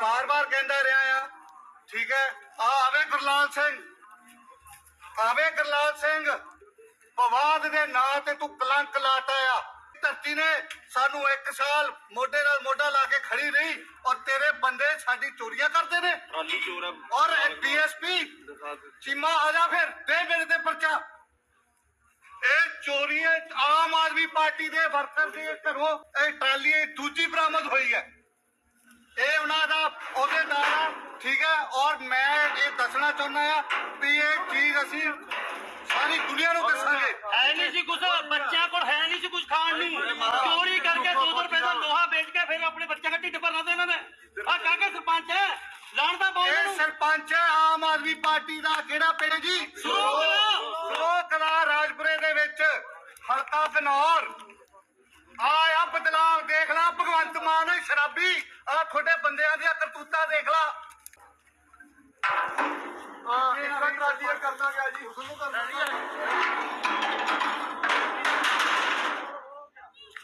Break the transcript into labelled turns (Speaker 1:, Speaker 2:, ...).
Speaker 1: ਬਾਰ-ਬਾਰ ਕਹਿੰਦਾ ਰਿਹਾ ਆ ਠੀਕ ਹੈ ਆ ਆਵੇ ਗੁਰਲਾਲ ਸਿੰਘ ਆਵੇ ਗੁਰਲਾਲ ਸਿੰਘ ਪਵਾਦ ਦੇ ਨਾਂ ਤੇ ਤੂੰ ਕਲੰਕ ਲਾਤਾ ਆ। ਧਰਤੀ ਨੇ ਸਾਨੂੰ ਇੱਕ ਸਾਲ ਮੋਢੇ ਨਾਲ ਮੋਢਾ ਲਾ ਕੇ ਖੜੀ ਰਹੀ ਔਰ ਤੇਰੇ ਬੰਦੇ ਸਾਡੀ ਚੋਰੀਆਂ ਕਰਦੇ ਨੇ।
Speaker 2: ਟਰਾਲੀ ਚੋਰ ਆ।
Speaker 1: ਔਰ ਡੀਐਸਪੀ ਚੀਮਾ ਆ ਜਾ ਫਿਰ ਦੇ ਮੇਰੇ ਤੇ ਪਰਚਾ। ਇਹ ਚੋਰੀ ਹੈ ਆਮ ਆਦਮੀ ਪਾਰਟੀ ਦੇ ਵਰਕਰ ਦੇ ਘਰੋਂ ਇਹ ਟਰਾਲੀ ਦੂਜੀ ਬਰਾਮਦ ਹੋਈ ਹੈ ਇਹ ਉਹਨਾਂ ਦਾ ਅਹੁਦੇਦਾਰ ਆ ਠੀਕ ਹੈ ਔਰ ਮੈਂ ਇਹ ਦੱਸਣਾ ਚਾਹੁੰਦਾ ਆ ਵੀ ਇਹ ਚੀਜ਼ ਅਸੀਂ ਸਾਰੀ ਦੁਨੀਆ ਨੂੰ ਦੱਸਾਂਗੇ।
Speaker 3: ਹੈ ਨਹੀਂ ਸੀ ਕੁਝ ਬੱਚਿਆਂ ਕੋਲ ਹੈ ਨਹੀਂ ਸੀ ਕੁਝ ਖਾਣ ਨੂੰ। ਚੋਰੀ ਕਰਕੇ 200 ਰੁਪਏ ਦਾ ਲੋਹਾ ਵੇਚ ਕੇ ਫਿਰ ਆਪਣੇ ਬੱਚਿਆਂ ਦਾ ਢਿੱਡ ਭਰਨਾ ਦੇ ਇਹਨਾਂ ਨੇ ਆ ਕਾਕੇ ਸਰਪੰਚ ਹੈ ਲਾਣਦਾ ਬੋਲ
Speaker 1: ਇਹ ਸਰਪੰਚ ਹੈ ਆਮ ਆਦਮੀ ਪਾਰਟੀ ਦਾ ਕਿਹੜਾ ਪਿੰਡ ਜੀ। ਸਰੋਕਲਾ ਰਾਜਪੁਰੇ ਦੇ ਵਿੱਚ ਹਲਕਾ ਬਨੌਰ। ਆ ਆ ਬਦਲਾਵ ਦੇਖ ਲਾ ਭਗਵੰਤ ਮਾਨ ਸ਼ਰਾਬੀ ਆ ਤੁਹਾਡੇ ਬੰਦਿਆਂ ਦੀਆਂ ਕਰਤੂਤਾਂ ਦੇਖ ਲਾ। ਆ ਇੱਕ ਟਰਾਲੀ ਕਰਨਾ ਗਿਆ ਜੀ ਹੁਸਨ ਨੂੰ ਕਰਨਾ।